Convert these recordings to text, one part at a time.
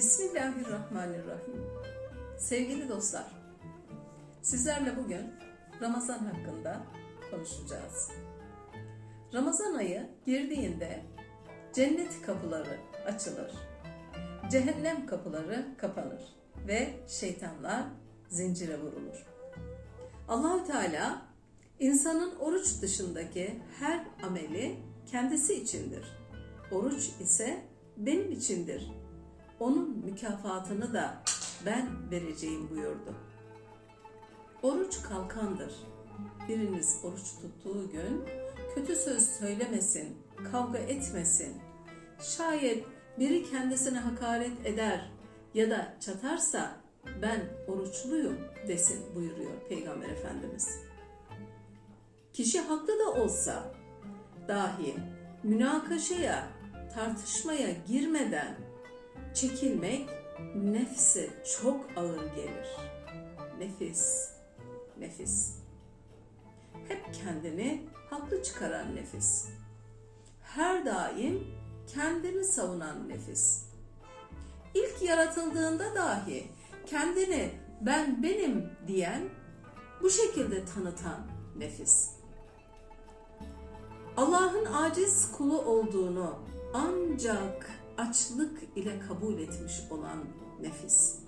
Bismillahirrahmanirrahim. Sevgili dostlar, sizlerle bugün Ramazan hakkında konuşacağız. Ramazan ayı girdiğinde cennet kapıları açılır, cehennem kapıları kapanır ve şeytanlar zincire vurulur. Allahü Teala insanın oruç dışındaki her ameli kendisi içindir. Oruç ise benim içindir onun mükafatını da ben vereceğim buyurdu. Oruç kalkandır. Biriniz oruç tuttuğu gün kötü söz söylemesin, kavga etmesin. Şayet biri kendisine hakaret eder ya da çatarsa ben oruçluyum desin buyuruyor Peygamber Efendimiz. Kişi haklı da olsa dahi münakaşaya, tartışmaya girmeden çekilmek nefse çok ağır gelir. Nefis, nefis. Hep kendini haklı çıkaran nefis. Her daim kendini savunan nefis. İlk yaratıldığında dahi kendini ben benim diyen, bu şekilde tanıtan nefis. Allah'ın aciz kulu olduğunu ancak açlık ile kabul etmiş olan nefis.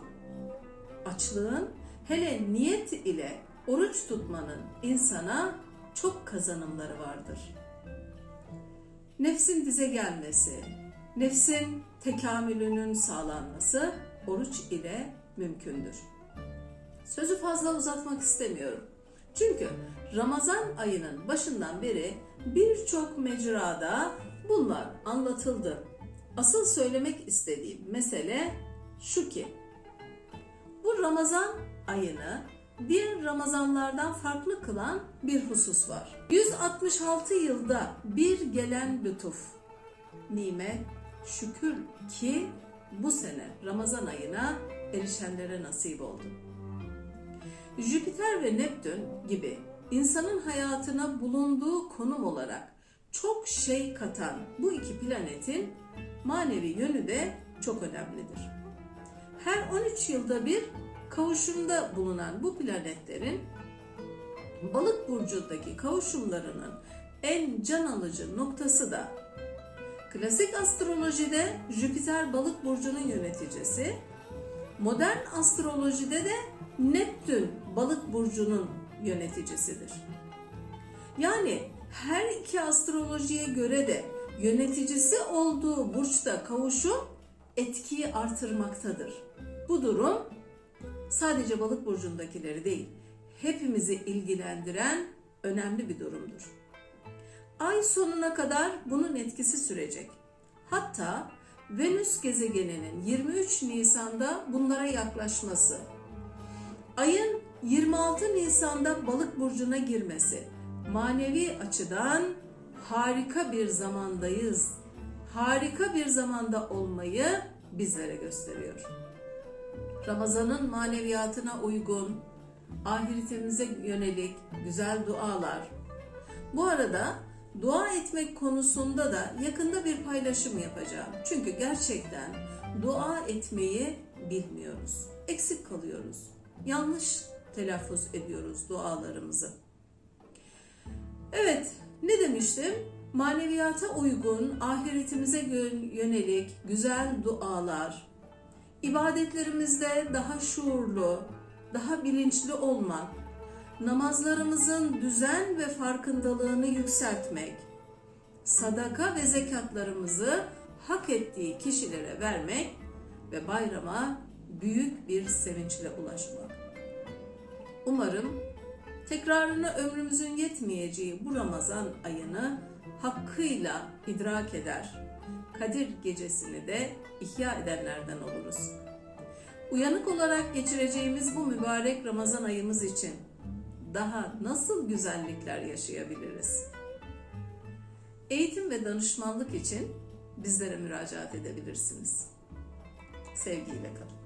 Açlığın hele niyet ile oruç tutmanın insana çok kazanımları vardır. Nefsin dize gelmesi, nefsin tekamülünün sağlanması oruç ile mümkündür. Sözü fazla uzatmak istemiyorum. Çünkü Ramazan ayının başından beri birçok mecrada bunlar anlatıldı. Asıl söylemek istediğim mesele şu ki bu Ramazan ayını diğer Ramazanlardan farklı kılan bir husus var. 166 yılda bir gelen lütuf, nimet, şükür ki bu sene Ramazan ayına erişenlere nasip oldu. Jüpiter ve Neptün gibi insanın hayatına bulunduğu konum olarak çok şey katan bu iki planetin manevi yönü de çok önemlidir. Her 13 yılda bir kavuşumda bulunan bu planetlerin balık burcundaki kavuşumlarının en can alıcı noktası da klasik astrolojide Jüpiter balık burcunun yöneticisi, modern astrolojide de Neptün balık burcunun yöneticisidir. Yani her iki astrolojiye göre de yöneticisi olduğu burçta kavuşum etkiyi artırmaktadır. Bu durum sadece balık burcundakileri değil, hepimizi ilgilendiren önemli bir durumdur. Ay sonuna kadar bunun etkisi sürecek. Hatta Venüs gezegeninin 23 Nisan'da bunlara yaklaşması, ayın 26 Nisan'da balık burcuna girmesi manevi açıdan harika bir zamandayız. Harika bir zamanda olmayı bizlere gösteriyor. Ramazanın maneviyatına uygun, ahiretimize yönelik güzel dualar. Bu arada dua etmek konusunda da yakında bir paylaşım yapacağım. Çünkü gerçekten dua etmeyi bilmiyoruz. Eksik kalıyoruz. Yanlış telaffuz ediyoruz dualarımızı. Evet, ne demiştim? Maneviyata uygun, ahiretimize yönelik güzel dualar, ibadetlerimizde daha şuurlu, daha bilinçli olmak, namazlarımızın düzen ve farkındalığını yükseltmek, sadaka ve zekatlarımızı hak ettiği kişilere vermek ve bayrama büyük bir sevinçle ulaşmak. Umarım tekrarına ömrümüzün yetmeyeceği bu Ramazan ayını hakkıyla idrak eder. Kadir gecesini de ihya edenlerden oluruz. Uyanık olarak geçireceğimiz bu mübarek Ramazan ayımız için daha nasıl güzellikler yaşayabiliriz? Eğitim ve danışmanlık için bizlere müracaat edebilirsiniz. Sevgiyle kalın.